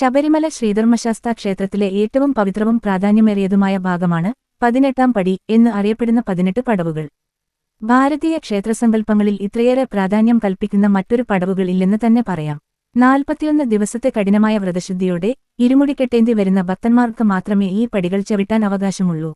ശബരിമല ശ്രീധർമ്മശാസ്ത ക്ഷേത്രത്തിലെ ഏറ്റവും പവിത്രവും പ്രാധാന്യമേറിയതുമായ ഭാഗമാണ് പതിനെട്ടാം പടി എന്ന് അറിയപ്പെടുന്ന പതിനെട്ട് പടവുകൾ. ഭാരതീയ ക്ഷേത്രസങ്കല്പങ്ങളിൽ ഇത്രയേറെ പ്രാധാന്യം കൽപ്പിക്കുന്ന മറ്റൊരു പടവുകൾ ഇല്ലെന്ന് തന്നെ പറയാം. നാൽപ്പത്തിയൊന്ന് ദിവസത്തെ കഠിനമായ വ്രതശുദ്ധിയോടെ ഇരുമുടിക്കെട്ടേന്തി വരുന്ന ഭക്തന്മാർക്ക് മാത്രമേ ഈ പടികൾ ചവിട്ടാൻ അവകാശമുള്ളൂ.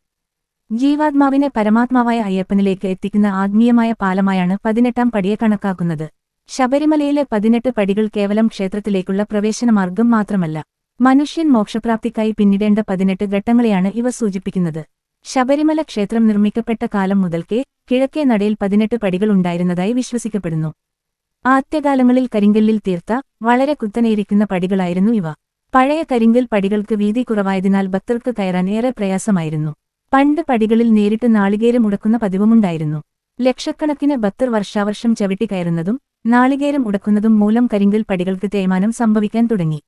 ജീവാത്മാവിനെ പരമാത്മാവായ അയ്യപ്പനിലേക്ക് എത്തിക്കുന്ന ആത്മീയമായ പാലമായാണ് പതിനെട്ടാം പടിയെ കണക്കാക്കുന്നത്. ശബരിമലയിലെ പതിനെട്ട് പടികൾ കേവലം ക്ഷേത്രത്തിലേക്കുള്ള പ്രവേശനമാർഗം മാത്രമല്ല മനുഷ്യൻ മോക്ഷപ്രാപ്തിക്കായി പിന്നിടേണ്ട പതിനെട്ട് ഘട്ടങ്ങളെയാണ് ഇവ സൂചിപ്പിക്കുന്നത്. ശബരിമല ക്ഷേത്രം നിർമ്മിക്കപ്പെട്ട കാലം മുതൽക്കേ കിഴക്കേ നടയിൽ പതിനെട്ട് പടികൾ ഉണ്ടായിരുന്നതായി വിശ്വസിക്കപ്പെടുന്നു. ആദ്യകാലങ്ങളിൽ കരിങ്കല്ലിൽ തീർത്ത വളരെ കുത്തനെയിരിക്കുന്ന പടികളായിരുന്നു ഇവ. പഴയ കരിങ്കൽ പടികൾക്ക് വീതി കുറവായതിനാൽ ഭക്തർക്ക് കയറാൻ ഏറെ പ്രയാസമായിരുന്നു. പണ്ട് പടികളിൽ നേരിട്ട് നാളികേരം മുടക്കുന്ന പതിവുമുണ്ടായിരുന്നു. ലക്ഷക്കണക്കിന് ഭക്തർ വർഷാവർഷം ചവിട്ടി കയറുന്നതും നാളികേരം ഉടക്കുന്നതും മൂലം കരിങ്കൽ പടികൾക്ക് തേയ്മാനം സംഭവിക്കാൻ തുടങ്ങി.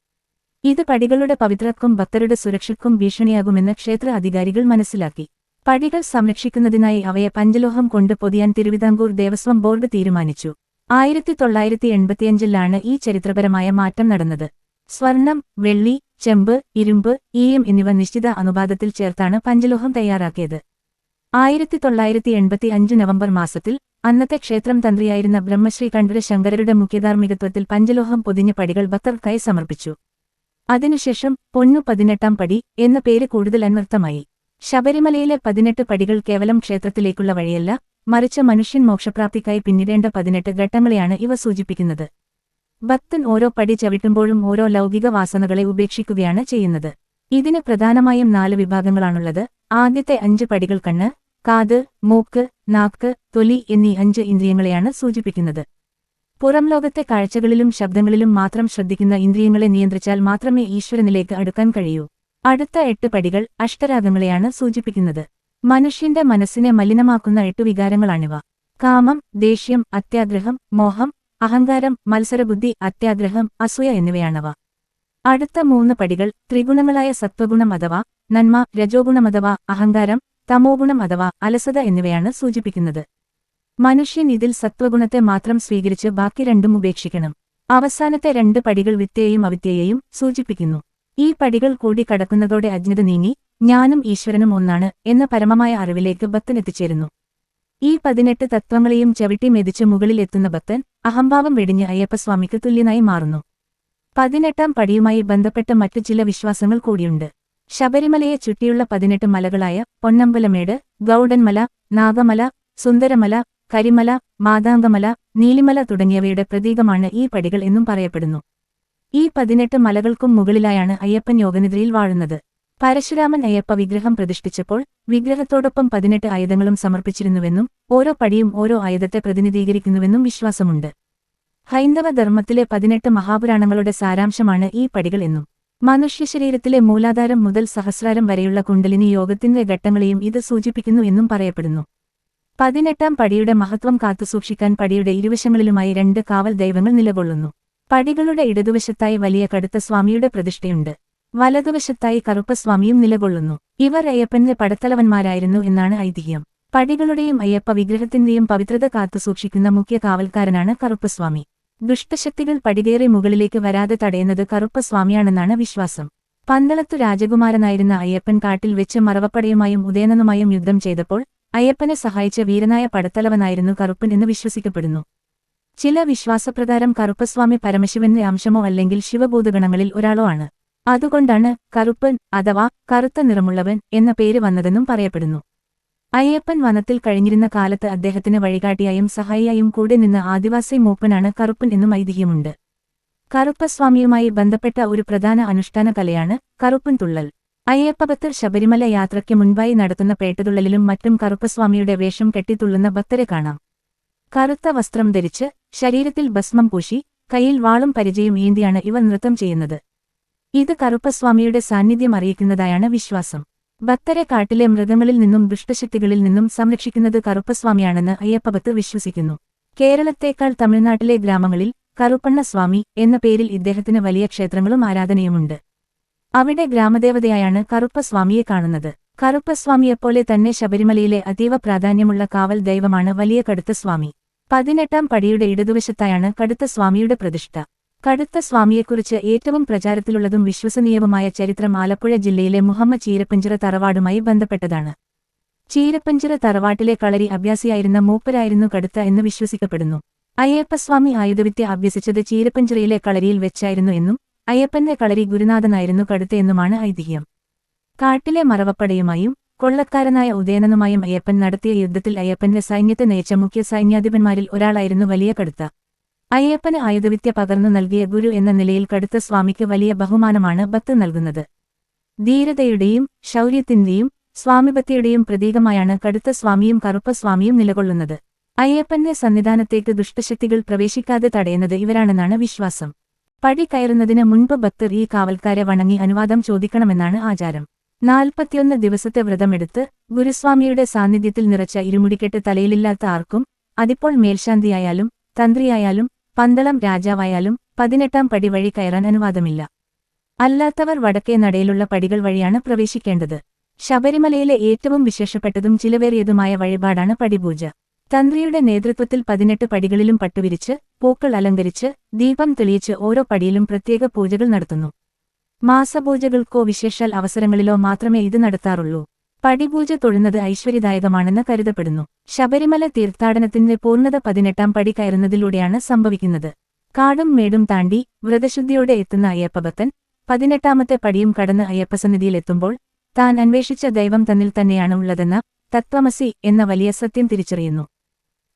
ഇത് പടികളുടെ പവിത്രക്കും ഭക്തരുടെ സുരക്ഷയ്ക്കും ഭീഷണിയാകുമെന്ന് ക്ഷേത്ര അധികാരികൾ മനസ്സിലാക്കി. പടികൾ സംരക്ഷിക്കുന്നതിനായി അവയെ പഞ്ചലോഹം കൊണ്ട് പൊതിയാൻ തിരുവിതാംകൂർ ദേവസ്വം ബോർഡ് തീരുമാനിച്ചു. ആയിരത്തി തൊള്ളായിരത്തി എൺപത്തിയഞ്ചിലാണ് ഈ ചരിത്രപരമായ മാറ്റം നടന്നത്. സ്വർണം വെള്ളി ചെമ്പ് ഇരുമ്പ് ഈയം എന്നിവ നിശ്ചിത അനുപാതത്തിൽ ചേർത്താണ് പഞ്ചലോഹം തയ്യാറാക്കിയത്. ആയിരത്തി തൊള്ളായിരത്തി എൺപത്തി അഞ്ച് നവംബർ മാസത്തിൽ അന്നത്തെ ക്ഷേത്രം തന്ത്രിയായിരുന്ന ബ്രഹ്മശ്രീ കണ്ഠര ശങ്കരരുടെ മുഖ്യധാർമ്മികത്വത്തിൽ പഞ്ചലോഹം പൊതിഞ്ഞ പടികൾ ഭക്തർക്കായി സമർപ്പിച്ചു. അതിനുശേഷം പൊന്നു പതിനെട്ടാം പടി എന്ന പേര് കൂടുതൽ അന്വർത്ഥമായി. ശബരിമലയിലെ പതിനെട്ട് പടികൾ കേവലം ക്ഷേത്രത്തിലേക്കുള്ള വഴിയല്ല മറിച്ച് മനുഷ്യൻ മോക്ഷപ്രാപ്തിക്കായി പിന്നിടേണ്ട പതിനെട്ട് ഘട്ടങ്ങളെയാണ് ഇവ സൂചിപ്പിക്കുന്നത്. ഭക്തൻ ഓരോ പടി ചവിട്ടുമ്പോഴും ഓരോ ലൗകിക വാസനകളെ ഉപേക്ഷിക്കുകയാണ് ചെയ്യുന്നത്. ഇതിന് പ്രധാനമായും നാല് വിഭാഗങ്ങളാണുള്ളത്. ആദ്യത്തെ അഞ്ച് പടികൾ കണ്ണ് കാത് മൂക്ക് നാക്ക് തൊലി എന്നീ അഞ്ച് ഇന്ദ്രിയങ്ങളെയാണ് സൂചിപ്പിക്കുന്നത്. പുറം ലോകത്തെ കാഴ്ചകളിലും ശബ്ദങ്ങളിലും മാത്രം ശ്രദ്ധിക്കുന്ന ഇന്ദ്രിയങ്ങളെ നിയന്ത്രിച്ചാൽ മാത്രമേ ഈശ്വരനിലേക്ക് അടുക്കാൻ കഴിയൂ. അടുത്ത എട്ട് പടികൾ അഷ്ടരാഗങ്ങളെയാണ് സൂചിപ്പിക്കുന്നത്. മനുഷ്യന്റെ മനസ്സിനെ മലിനമാക്കുന്ന എട്ടു വികാരങ്ങളാണിവ. കാമം ദേഷ്യം അത്യാഗ്രഹം മോഹം അഹങ്കാരം മത്സരബുദ്ധി അത്യാഗ്രഹം അസൂയ എന്നിവയാണവ. അടുത്ത മൂന്ന് പടികൾ ത്രിഗുണങ്ങളായ സത്വഗുണം അഥവാ നന്മ രജോഗുണം അഥവാ അഹങ്കാരം തമോഗുണം അഥവാ അലസത എന്നിവയാണ് സൂചിപ്പിക്കുന്നത്. മനുഷ്യൻ ഇതിൽ സത്വഗുണത്തെ മാത്രം സ്വീകരിച്ച് ബാക്കി രണ്ടും ഉപേക്ഷിക്കണം. അവസാനത്തെ രണ്ട് പടികൾ വിദ്യയെയും അവിദ്യയെയും സൂചിപ്പിക്കുന്നു. ഈ പടികൾ കൂടി കടക്കുന്നതോടെ അജ്ഞത നീങ്ങി ഞാനും ഈശ്വരനും ഒന്നാണ് എന്ന പരമമായ അറിവിലേക്ക് ഭക്തൻ എത്തിച്ചേരുന്നു. ഈ പതിനെട്ട് തത്വങ്ങളെയും ചവിട്ടി മെതിച്ച് മുകളിൽ എത്തുന്ന ഭക്തൻ അഹംഭാവം വെടിഞ്ഞ് അയ്യപ്പസ്വാമിക്ക് തുല്യനായി മാറുന്നു. പതിനെട്ടാം പടിയുമായി ബന്ധപ്പെട്ട മറ്റു ചില വിശ്വാസങ്ങൾ കൂടിയുണ്ട്. ശബരിമലയെ ചുറ്റിയുള്ള പതിനെട്ട് മലകളായ പൊന്നമ്പലമേട് ഗൗഡൻമല നാഗമല സുന്ദരമല കരിമല മാതാംഗമല നീലിമല തുടങ്ങിയവയുടെ പ്രതീകമാണ് ഈ പടികൾ എന്നും പറയപ്പെടുന്നു. ഈ പതിനെട്ട് മലകൾക്കും മുകളിലായാണ് അയ്യപ്പൻ യോഗനിദ്രയിൽ വാഴുന്നത്. പരശുരാമൻ അയ്യപ്പ വിഗ്രഹം പ്രതിഷ്ഠിച്ചപ്പോൾ വിഗ്രഹത്തോടൊപ്പം പതിനെട്ട് ആയുധങ്ങളും സമർപ്പിച്ചിരുന്നുവെന്നും ഓരോ പടിയും ഓരോ ആയുധത്തെ പ്രതിനിധീകരിക്കുന്നുവെന്നും വിശ്വാസമുണ്ട്. ഹൈന്ദവ ധർമ്മത്തിലെ പതിനെട്ട് മഹാപുരാണങ്ങളുടെ സാരാംശമാണ് ഈ പടികൾ എന്നും. മനുഷ്യശരീരത്തിലെ മൂലാധാരം മുതൽ സഹസ്രാരം വരെയുള്ള കുണ്ടലിനി യോഗത്തിന്റെ ഘട്ടങ്ങളെയും ഇത് സൂചിപ്പിക്കുന്നു എന്നും പറയപ്പെടുന്നു. പതിനെട്ടാം പടിയുടെ മഹത്വം കാത്തുസൂക്ഷിക്കാൻ പടിയുടെ ഇരുവശങ്ങളിലുമായി രണ്ട് കാവൽ ദൈവങ്ങൾ നിലകൊള്ളുന്നു. പടികളുടെ ഇടതുവശത്തായി വലിയ കടുത്ത സ്വാമിയുടെ പ്രതിഷ്ഠയുണ്ട്. വലതുവശത്തായി കറുപ്പ സ്വാമിയും നിലകൊള്ളുന്നു. ഇവർ അയ്യപ്പന്റെ പടത്തലവന്മാരായിരുന്നു എന്നാണ് ഐതിഹ്യം. പടികളുടെയും അയ്യപ്പ വിഗ്രഹത്തിന്റെയും പവിത്രത കാത്തുസൂക്ഷിക്കുന്ന മുഖ്യ കാവൽക്കാരനാണ് കറുപ്പസ്വാമി. ദുഷ്ടശക്തികൾ പടികേറി മുകളിലേക്ക് വരാതെ തടയുന്നത് കറുപ്പസ്വാമിയാണെന്നാണ് വിശ്വാസം. പന്തളത്തു രാജകുമാരനായിരുന്ന അയ്യപ്പൻ കാട്ടിൽ വെച്ച് മറവപ്പടയുമായും ഉദയനനുമായും യുദ്ധം ചെയ്തപ്പോൾ അയ്യപ്പനെ സഹായിച്ച വീരനായ പടത്തലവനായിരുന്നു കറുപ്പൻ എന്ന് വിശ്വസിക്കപ്പെടുന്നു. ചില വിശ്വാസപ്രകാരം കറുപ്പസ്വാമി പരമശിവന്റെ അംശമോ അല്ലെങ്കിൽ ശിവഭൂതഗണങ്ങളിൽ ഒരാളോ ആണ്. അതുകൊണ്ടാണ് കറുപ്പൻ അഥവാ കറുത്ത നിറമുള്ളവൻ എന്ന പേര് വന്നതെന്നും പറയപ്പെടുന്നു. അയ്യപ്പൻ വനത്തിൽ കഴിഞ്ഞിരുന്ന കാലത്ത് അദ്ദേഹത്തിന് വഴികാട്ടിയായും സഹായിയായും കൂടെ നിന്ന് ആദിവാസി മൂപ്പനാണ് കറുപ്പൻ എന്നും ഐതിഹ്യമുണ്ട്. കറുപ്പസ്വാമിയുമായി ബന്ധപ്പെട്ട ഒരു പ്രധാന അനുഷ്ഠാന കലയാണ് കറുപ്പൻ തുള്ളൽ. അയ്യപ്പഭക്തർ ശബരിമല യാത്രയ്ക്ക് മുൻപായി നടത്തുന്ന പേട്ടതുള്ളലിലും മറ്റും കറുപ്പസ്വാമിയുടെ വേഷം കെട്ടിത്തുള്ളുന്ന ഭക്തരെ കാണാം. കറുത്ത വസ്ത്രം ധരിച്ച് ശരീരത്തിൽ ഭസ്മം പൂശി കയ്യിൽ വാളും പരിചയം ഏന്തിയാണ് ഇവ നൃത്തം ചെയ്യുന്നത്. ഇത് കറുപ്പസ്വാമിയുടെ സാന്നിധ്യം അറിയിക്കുന്നതായാണ് വിശ്വാസം. ഭക്തരെ കാട്ടിലെ മൃഗങ്ങളിൽ നിന്നും ദുഷ്ടശക്തികളിൽ നിന്നും സംരക്ഷിക്കുന്നത് കറുപ്പസ്വാമിയാണെന്ന് അയ്യപ്പഭക്തർ വിശ്വസിക്കുന്നു. കേരളത്തേക്കാൾ തമിഴ്നാട്ടിലെ ഗ്രാമങ്ങളിൽ കറുപ്പണ്ണസ്വാമി എന്ന പേരിൽ ഇദ്ദേഹത്തിന് വലിയ ക്ഷേത്രങ്ങളും ആരാധനയുമുണ്ട്. അവിടെ ഗ്രാമദേവതയായാണ് കറുപ്പസ്വാമിയെ കാണുന്നത്. കറുപ്പസ്വാമിയെപ്പോലെ തന്നെ ശബരിമലയിലെ അതീവ പ്രാധാന്യമുള്ള കാവൽ ദൈവമാണ് വലിയ കടുത്ത സ്വാമി. പതിനെട്ടാം പടിയുടെ ഇടതുവശത്തായാണ് കടുത്ത സ്വാമിയുടെ പ്രതിഷ്ഠ. കടുത്ത സ്വാമിയെക്കുറിച്ച് ഏറ്റവും പ്രചാരത്തിലുള്ളതും വിശ്വസനീയവുമായ ചരിത്രം ആലപ്പുഴ ജില്ലയിലെ മുഹമ്മദ് ചീരപ്പഞ്ചിറ തറവാടുമായി ബന്ധപ്പെട്ടതാണ്. ചീരപ്പഞ്ചിറ തറവാട്ടിലെ കളരി അഭ്യാസിയായിരുന്ന മൂപ്പരായിരുന്നു കടുത്ത എന്ന് വിശ്വസിക്കപ്പെടുന്നു. അയ്യപ്പസ്വാമി ആയുധവിദ്യ അഭ്യസിച്ചത് ചീരപ്പഞ്ചിറയിലെ കളരിയിൽ വെച്ചായിരുന്നു എന്നും അയ്യപ്പന്റെ കളരി ഗുരുനാഥനായിരുന്നു കടുത്ത എന്നുമാണ് ഐതിഹ്യം. കാട്ടിലെ മറവപ്പടയുമായും കൊള്ളക്കാരനായ ഉദയനനുമായും അയ്യപ്പൻ നടത്തിയ യുദ്ധത്തിൽ അയ്യപ്പന്റെ സൈന്യത്തെ നയിച്ച മുഖ്യ സൈന്യാധിപന്മാരിൽ ഒരാളായിരുന്നു വലിയ കടുത്ത. അയ്യപ്പന് ആയുധവിദ്യ പകർന്നു നൽകിയ ഗുരു എന്ന നിലയിൽ കടുത്ത സ്വാമിക്ക് വലിയ ബഹുമാനമാണ് ഭക്ത് നൽകുന്നത്. ധീരതയുടെയും ശൗര്യത്തിന്റെയും സ്വാമിഭക്തിയുടെയും പ്രതീകമായാണ് കടുത്ത സ്വാമിയും കറുപ്പ സ്വാമിയും നിലകൊള്ളുന്നത്. അയ്യപ്പന്റെ സന്നിധാനത്തേക്ക് ദുഷ്ടശക്തികൾ പ്രവേശിക്കാതെ തടയുന്നത് ഇവരാണെന്നാണ് വിശ്വാസം. പടി കയറുന്നതിന് മുൻപ് ഭക്തർ ഈ കാവൽക്കാരെ വണങ്ങി അനുവാദം ചോദിക്കണമെന്നാണ് ആചാരം. നാൽപ്പത്തിയൊന്ന് ദിവസത്തെ വ്രതമെടുത്ത് ഗുരുസ്വാമിയുടെ സാന്നിധ്യത്തിൽ നിറച്ച ഇരുമുടിക്കെട്ട് തലയിലില്ലാത്ത ആർക്കും അതിപ്പോൾ മേൽശാന്തിയായാലും തന്ത്രിയായാലും പന്തളം രാജാവായാലും പതിനെട്ടാം പടി വഴി കയറാൻ അനുവാദമില്ല. അല്ലാത്തവർ വടക്കേ നടയിലുള്ള പടികൾ വഴിയാണ് പ്രവേശിക്കേണ്ടത്. ശബരിമലയിലെ ഏറ്റവും വിശേഷപ്പെട്ടതും ചിലവേറിയതുമായ വഴിപാടാണ് പടിപൂജ. തന്ത്രിയുടെ നേതൃത്വത്തിൽ പതിനെട്ട് പടികളിലും പട്ടുവിരിച്ച് പൂക്കൾ അലങ്കരിച്ച് ദീപം തെളിയിച്ച് ഓരോ പടിയിലും പ്രത്യേക പൂജകൾ നടത്തുന്നു. മാസപൂജകൾക്കോ വിശേഷാൽ അവസരങ്ങളിലോ മാത്രമേ ഇത് നടത്താറുള്ളൂ. പടിപൂജ തൊഴുന്നത് ഐശ്വര്യദായകമാണെന്ന് കരുതപ്പെടുന്നു. ശബരിമല തീർത്ഥാടനത്തിന്റെ പൂർണത പതിനെട്ടാം പടി കയറുന്നതിലൂടെയാണ് സംഭവിക്കുന്നത്. കാടും മേടും താണ്ടി വ്രതശുദ്ധിയോടെ എത്തുന്ന അയ്യപ്പഭക്തൻ പതിനെട്ടാമത്തെ പടിയും കടന്ന് അയ്യപ്പസന്നിധിയിലെത്തുമ്പോൾ താൻ അന്വേഷിച്ച ദൈവം തന്നിൽ തന്നെയാണ് ഉള്ളതെന്ന തത്വമസി എന്ന വലിയ സത്യം തിരിച്ചറിയുന്നു.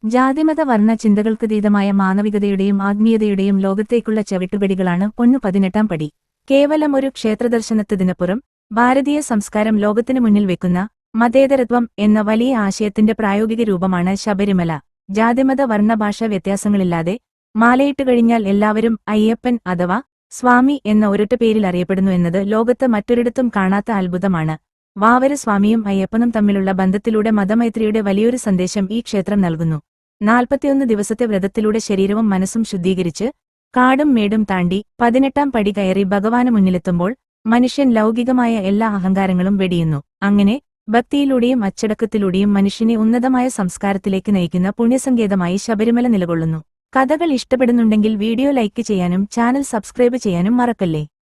ജാതിമത വർണ ചിന്തകൾക്കതീതമായ മാനവികതയുടെയും ആത്മീയതയുടെയും ലോകത്തേക്കുള്ള ചവിട്ടുപടികളാണ് പൊന്നു പതിനെട്ടാം പടി. കേവലം ഒരു ക്ഷേത്രദർശനത്തിനപ്പുറം ഭാരതീയ സംസ്കാരം ലോകത്തിനു മുന്നിൽ വെക്കുന്ന മതേതരത്വം എന്ന വലിയ ആശയത്തിന്റെ പ്രായോഗിക രൂപമാണ് ശബരിമല. ജാതിമത വർണഭാഷ വ്യത്യാസങ്ങളില്ലാതെ മാലയിട്ട് കഴിഞ്ഞാൽ എല്ലാവരും അയ്യപ്പൻ അഥവാ സ്വാമി എന്ന ഒരൊറ്റ പേരിൽ അറിയപ്പെടുന്നു എന്നത് ലോകത്ത് മറ്റൊരിടത്തും കാണാത്ത അത്ഭുതമാണ്. വാവര സ്വാമിയും അയ്യപ്പനും തമ്മിലുള്ള ബന്ധത്തിലൂടെ മതമൈത്രിയുടെ വലിയൊരു സന്ദേശം ഈ ക്ഷേത്രം നൽകുന്നു. നാൽപ്പത്തിയൊന്ന് ദിവസത്തെ വ്രതത്തിലൂടെ ശരീരവും മനസ്സും ശുദ്ധീകരിച്ച് കാടും മേടും താണ്ടി പതിനെട്ടാം പടി കയറി ഭഗവാന് മുന്നിലെത്തുമ്പോൾ മനുഷ്യൻ ലൗകികമായ എല്ലാ അഹങ്കാരങ്ങളും വെടിയുന്നു. അങ്ങനെ ഭക്തിയിലൂടെയും അച്ചടക്കത്തിലൂടെയും മനുഷ്യനെ ഉന്നതമായ സംസ്കാരത്തിലേക്ക് നയിക്കുന്ന പുണ്യസങ്കേതമായി ശബരിമല നിലകൊള്ളുന്നു. കഥകൾ ഇഷ്ടപ്പെടുന്നുണ്ടെങ്കിൽ വീഡിയോ ലൈക്ക് ചെയ്യാനും ചാനൽ സബ്സ്ക്രൈബ് ചെയ്യാനും മറക്കല്ലേ?